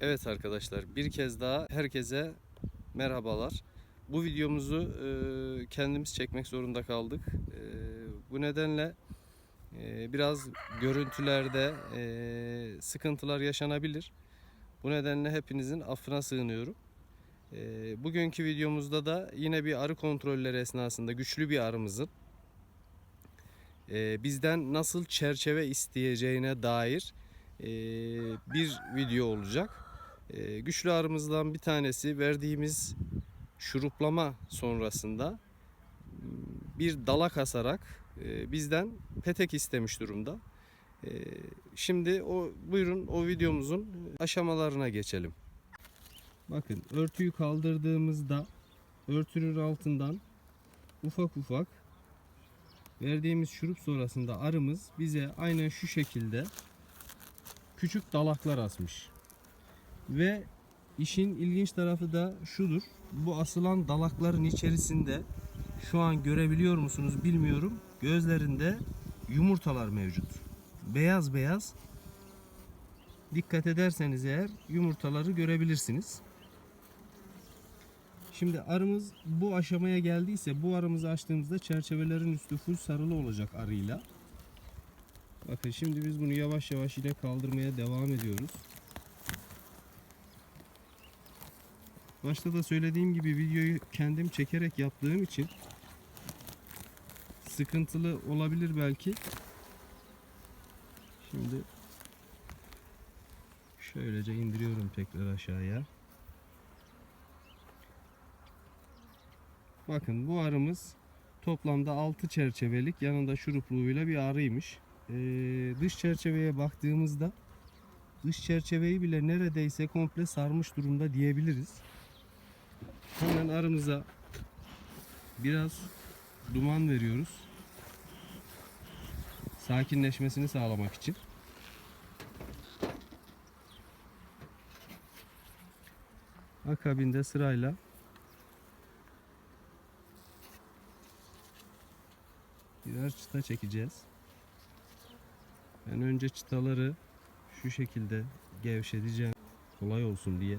Evet arkadaşlar bir kez daha herkese merhabalar. Bu videomuzu e, kendimiz çekmek zorunda kaldık. E, bu nedenle e, biraz görüntülerde e, sıkıntılar yaşanabilir. Bu nedenle hepinizin affına sığınıyorum. E, bugünkü videomuzda da yine bir arı kontrolleri esnasında güçlü bir arımızın e, bizden nasıl çerçeve isteyeceğine dair e, bir video olacak. E, güçlü arımızdan bir tanesi verdiğimiz şuruplama sonrasında m, bir dalak asarak e, bizden petek istemiş durumda. E, şimdi o buyurun o videomuzun aşamalarına geçelim. Bakın örtüyü kaldırdığımızda örtünün altından ufak ufak verdiğimiz şurup sonrasında arımız bize aynen şu şekilde küçük dalaklar asmış. Ve işin ilginç tarafı da şudur. Bu asılan dalakların içerisinde şu an görebiliyor musunuz bilmiyorum. Gözlerinde yumurtalar mevcut. Beyaz beyaz. Dikkat ederseniz eğer yumurtaları görebilirsiniz. Şimdi arımız bu aşamaya geldiyse bu arımızı açtığımızda çerçevelerin üstü full sarılı olacak arıyla. Bakın şimdi biz bunu yavaş yavaş yine kaldırmaya devam ediyoruz. Başta da söylediğim gibi videoyu kendim çekerek yaptığım için sıkıntılı olabilir belki. Şimdi şöylece indiriyorum tekrar aşağıya. Bakın bu arımız toplamda 6 çerçevelik yanında şurupluğuyla bir arıymış. Ee, dış çerçeveye baktığımızda dış çerçeveyi bile neredeyse komple sarmış durumda diyebiliriz. Hemen arımıza biraz duman veriyoruz. Sakinleşmesini sağlamak için. Akabinde sırayla birer çıta çekeceğiz. Ben önce çıtaları şu şekilde gevşeteceğim kolay olsun diye.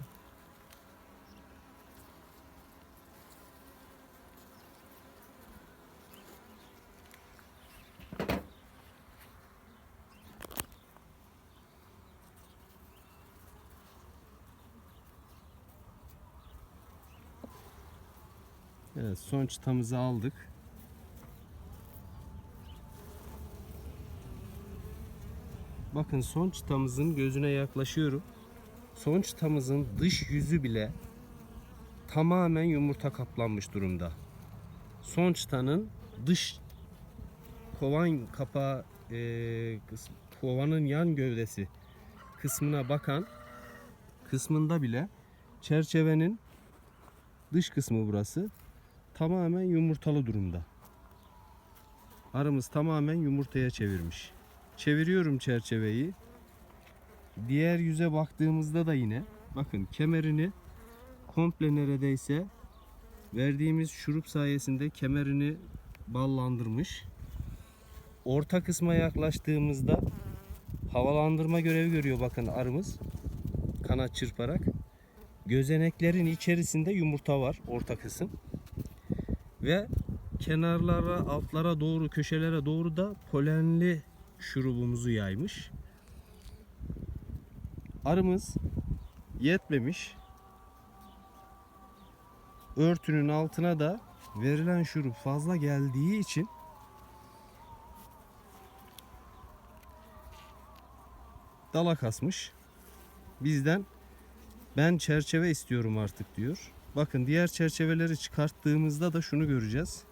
Evet son çıtamızı aldık. Bakın son çıtamızın gözüne yaklaşıyorum. Son çıtamızın dış yüzü bile tamamen yumurta kaplanmış durumda. Son çıtanın dış kovan kapağı e, kıs- kovanın yan gövdesi kısmına bakan kısmında bile çerçevenin dış kısmı burası tamamen yumurtalı durumda. Arımız tamamen yumurtaya çevirmiş. Çeviriyorum çerçeveyi. Diğer yüze baktığımızda da yine bakın kemerini komple neredeyse verdiğimiz şurup sayesinde kemerini ballandırmış. Orta kısma yaklaştığımızda havalandırma görevi görüyor bakın arımız kanat çırparak. Gözeneklerin içerisinde yumurta var orta kısım. Ve kenarlara, altlara doğru, köşelere doğru da polenli şurubumuzu yaymış. Arımız yetmemiş. Örtünün altına da verilen şurup fazla geldiği için dala kasmış. Bizden ben çerçeve istiyorum artık diyor. Bakın diğer çerçeveleri çıkarttığımızda da şunu göreceğiz.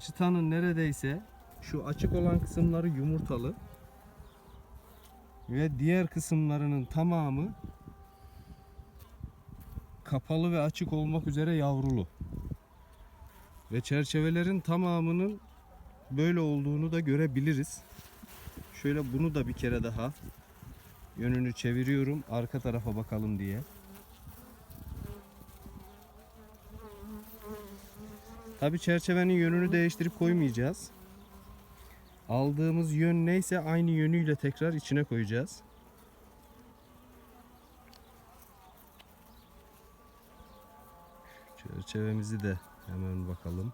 Çıtanın neredeyse şu açık olan kısımları yumurtalı ve diğer kısımlarının tamamı kapalı ve açık olmak üzere yavrulu. Ve çerçevelerin tamamının böyle olduğunu da görebiliriz. Şöyle bunu da bir kere daha yönünü çeviriyorum arka tarafa bakalım diye. Tabi çerçevenin yönünü değiştirip koymayacağız. Aldığımız yön neyse aynı yönüyle tekrar içine koyacağız. Çerçevemizi de hemen bakalım.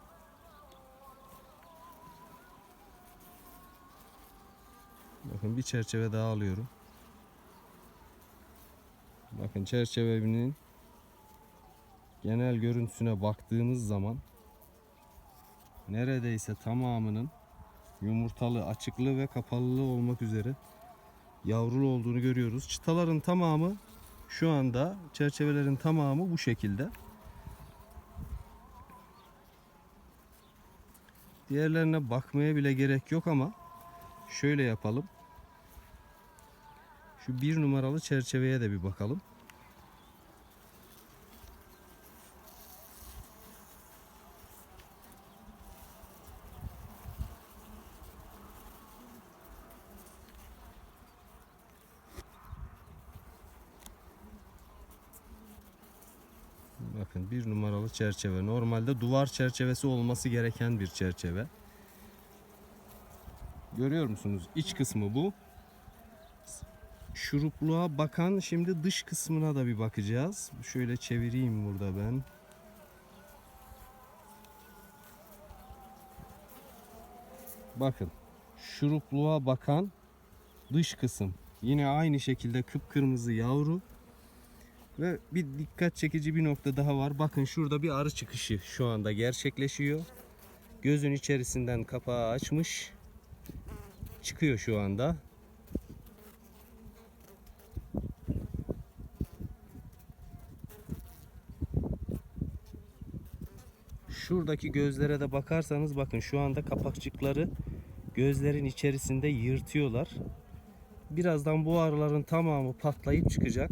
Bakın bir çerçeve daha alıyorum. Bakın çerçevenin genel görüntüsüne baktığınız zaman neredeyse tamamının yumurtalı, açıklı ve kapalılığı olmak üzere yavrulu olduğunu görüyoruz. Çıtaların tamamı şu anda çerçevelerin tamamı bu şekilde. Diğerlerine bakmaya bile gerek yok ama şöyle yapalım. Şu bir numaralı çerçeveye de bir bakalım. Bakın bir numaralı çerçeve. Normalde duvar çerçevesi olması gereken bir çerçeve. Görüyor musunuz? İç kısmı bu. Şurupluğa bakan şimdi dış kısmına da bir bakacağız. Şöyle çevireyim burada ben. Bakın. Şurupluğa bakan dış kısım. Yine aynı şekilde kıpkırmızı yavru. Ve bir dikkat çekici bir nokta daha var. Bakın şurada bir arı çıkışı şu anda gerçekleşiyor. Gözün içerisinden kapağı açmış. Çıkıyor şu anda. Şuradaki gözlere de bakarsanız bakın şu anda kapakçıkları gözlerin içerisinde yırtıyorlar. Birazdan bu arıların tamamı patlayıp çıkacak.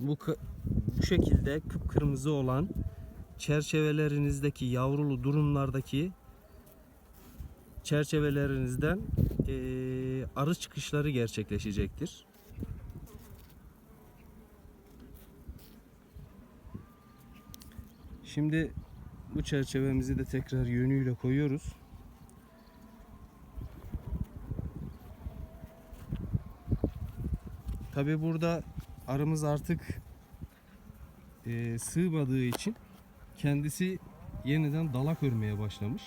Bu, bu şekilde kıpkırmızı olan çerçevelerinizdeki yavrulu durumlardaki çerçevelerinizden eee, arı çıkışları gerçekleşecektir. Şimdi bu çerçevemizi de tekrar yönüyle koyuyoruz. Tabi burada arımız artık eee, sığmadığı için kendisi yeniden dalak örmeye başlamış.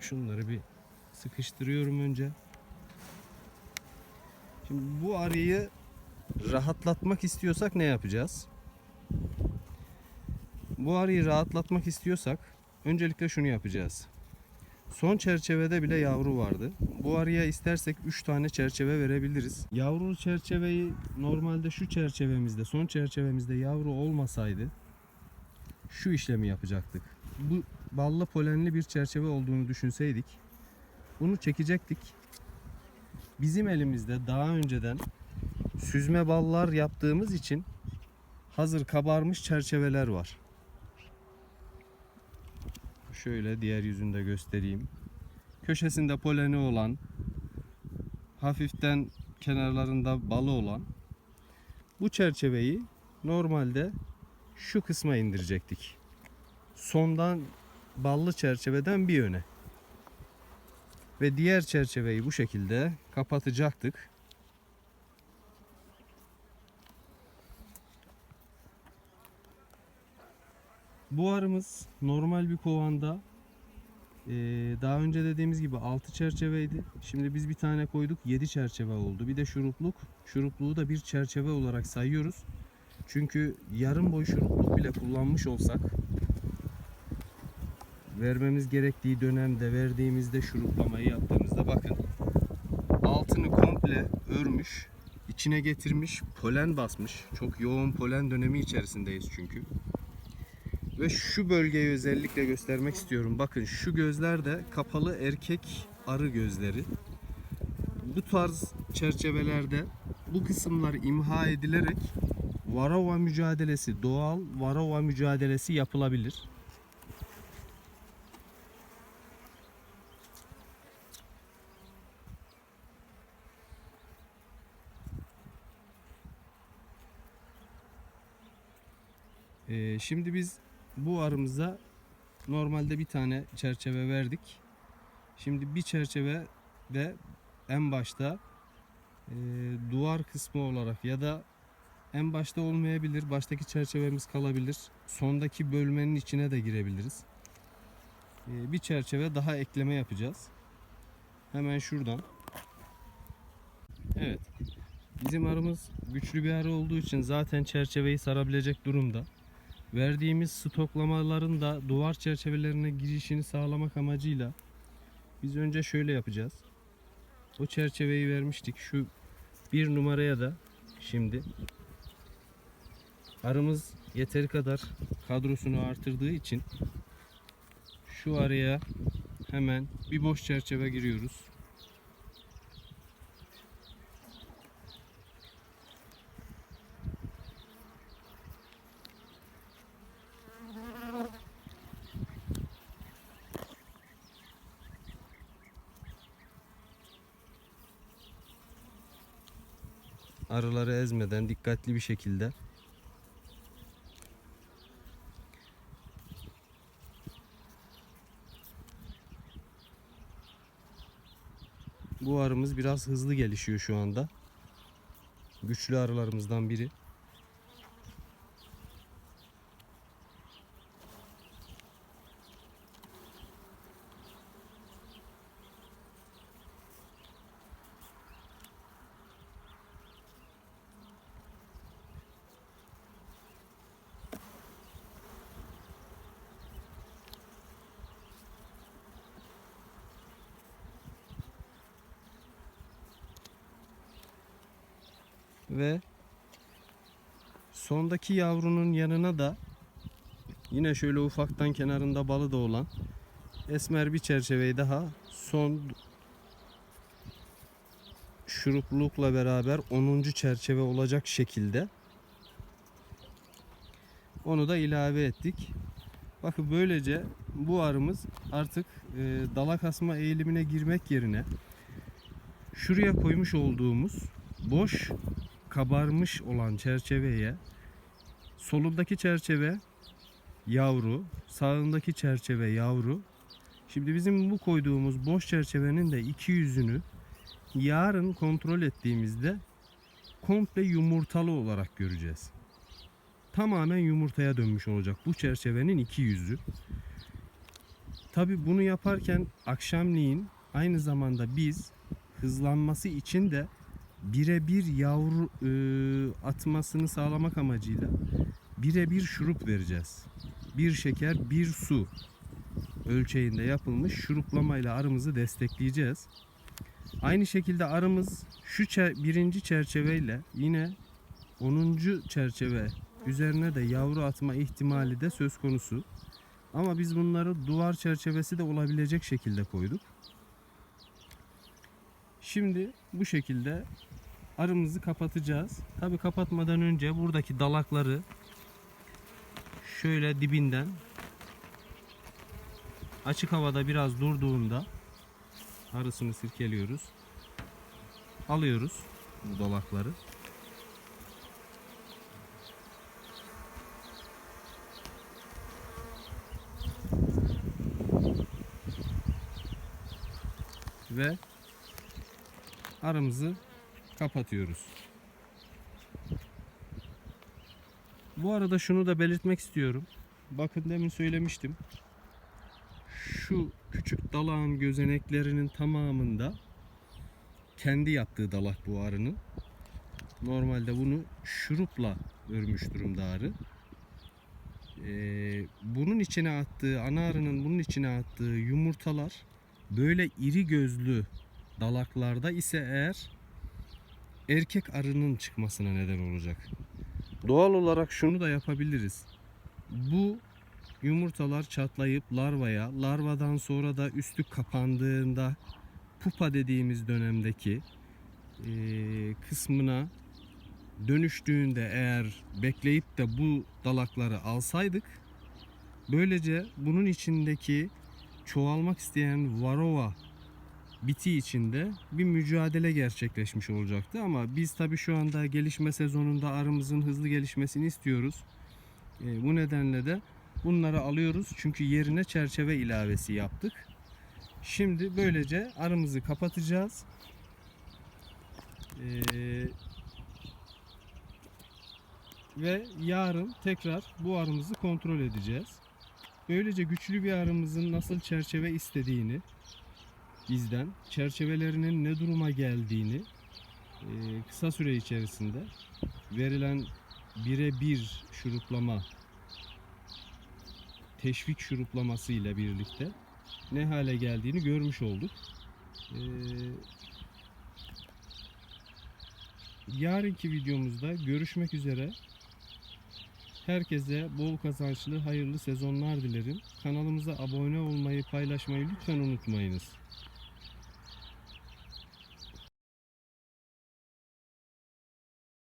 Şunları bir sıkıştırıyorum önce. Şimdi bu arıyı rahatlatmak istiyorsak ne yapacağız? Bu arıyı rahatlatmak istiyorsak öncelikle şunu yapacağız. Son çerçevede bile yavru vardı. Bu arıya istersek 3 tane çerçeve verebiliriz. Yavrulu çerçeveyi normalde şu çerçevemizde, son çerçevemizde yavru olmasaydı şu işlemi yapacaktık. Bu ballı polenli bir çerçeve olduğunu düşünseydik bunu çekecektik. Bizim elimizde daha önceden süzme ballar yaptığımız için hazır kabarmış çerçeveler var. Şöyle diğer yüzünde göstereyim. Köşesinde poleni olan, hafiften kenarlarında balı olan bu çerçeveyi normalde şu kısma indirecektik. Sondan ballı çerçeveden bir öne. Ve diğer çerçeveyi bu şekilde kapatacaktık. Bu arımız normal bir kovanda eee, daha önce dediğimiz gibi 6 çerçeveydi. Şimdi biz bir tane koyduk 7 çerçeve oldu. Bir de şurupluk. Şurupluğu da bir çerçeve olarak sayıyoruz. Çünkü yarım boy şurupluk bile kullanmış olsak vermemiz gerektiği dönemde verdiğimizde şuruplamayı yaptığımızda bakın altını komple örmüş içine getirmiş polen basmış çok yoğun polen dönemi içerisindeyiz çünkü ve şu bölgeyi özellikle göstermek istiyorum bakın şu gözler de kapalı erkek arı gözleri bu tarz çerçevelerde bu kısımlar imha edilerek varova mücadelesi doğal varova mücadelesi yapılabilir. Ee, şimdi biz bu arımıza normalde bir tane çerçeve verdik. Şimdi bir çerçeve de en başta e, duvar kısmı olarak ya da En başta olmayabilir. Baştaki çerçevemiz kalabilir. Sondaki bölmenin içine de girebiliriz. Ee, bir çerçeve daha ekleme yapacağız. Hemen şuradan. Evet. Bizim arımız güçlü bir arı olduğu için zaten çerçeveyi sarabilecek durumda. Verdiğimiz stoklamaların da duvar çerçevelerine girişini sağlamak amacıyla biz önce şöyle yapacağız. O çerçeveyi vermiştik. Şu bir numaraya da şimdi arımız yeteri kadar kadrosunu artırdığı için şu araya hemen bir boş çerçeve giriyoruz. Arıları ezmeden dikkatli bir şekilde Bu arımız biraz hızlı gelişiyor şu anda. Güçlü arılarımızdan biri. Ve sondaki yavrunun yanına da yine şöyle ufaktan kenarında balı da olan esmer bir çerçeveyi daha son şuruplukla beraber 10. çerçeve olacak şekilde onu da ilave ettik. Bakın böylece bu arımız artık e, dala kasma eğilimine girmek yerine şuraya koymuş olduğumuz boş kabarmış olan çerçeveye solundaki çerçeve yavru, sağındaki çerçeve yavru. Şimdi bizim bu koyduğumuz boş çerçevenin de iki yüzünü yarın kontrol ettiğimizde komple yumurtalı olarak göreceğiz. Tamamen yumurtaya dönmüş olacak bu çerçevenin iki yüzü. Tabi bunu yaparken akşamleyin aynı zamanda biz hızlanması için de birebir yavru e, atmasını sağlamak amacıyla birebir şurup vereceğiz. Bir şeker, bir su ölçeğinde yapılmış şuruplamayla arımızı destekleyeceğiz. Aynı şekilde arımız şu çer- birinci çerçeveyle yine 10. çerçeve üzerine de yavru atma ihtimali de söz konusu. Ama biz bunları duvar çerçevesi de olabilecek şekilde koyduk. Şimdi bu şekilde arımızı kapatacağız. Tabi kapatmadan önce buradaki dalakları şöyle dibinden açık havada biraz durduğunda arısını sirkeliyoruz. Alıyoruz bu dalakları. Ve aramızı kapatıyoruz. Bu arada şunu da belirtmek istiyorum. Bakın demin söylemiştim. Şu küçük dalağın gözeneklerinin tamamında kendi yaptığı dalak bu arının. Normalde bunu şurupla örmüş durumda arı. Ee, bunun içine attığı, ana arının bunun içine attığı yumurtalar böyle iri gözlü dalaklarda ise eğer erkek arının çıkmasına neden olacak. Doğal olarak şunu da yapabiliriz. Bu yumurtalar çatlayıp larvaya, larvadan sonra da üstü kapandığında pupa dediğimiz dönemdeki eee, kısmına dönüştüğünde eğer bekleyip de bu dalakları alsaydık böylece bunun içindeki çoğalmak isteyen varroa biti içinde bir mücadele gerçekleşmiş olacaktı ama biz tabii şu anda gelişme sezonunda arımızın hızlı gelişmesini istiyoruz. E, bu nedenle de bunları alıyoruz çünkü yerine çerçeve ilavesi yaptık. Şimdi böylece arımızı kapatacağız. E, ve yarın tekrar bu arımızı kontrol edeceğiz. Böylece güçlü bir arımızın nasıl çerçeve istediğini bizden, çerçevelerinin ne duruma geldiğini e, kısa süre içerisinde verilen birebir şuruplama teşvik şuruplaması ile birlikte ne hale geldiğini görmüş olduk. Ee, yarınki videomuzda görüşmek üzere. Herkese bol kazançlı, hayırlı sezonlar dilerim. Kanalımıza abone olmayı, paylaşmayı lütfen unutmayınız.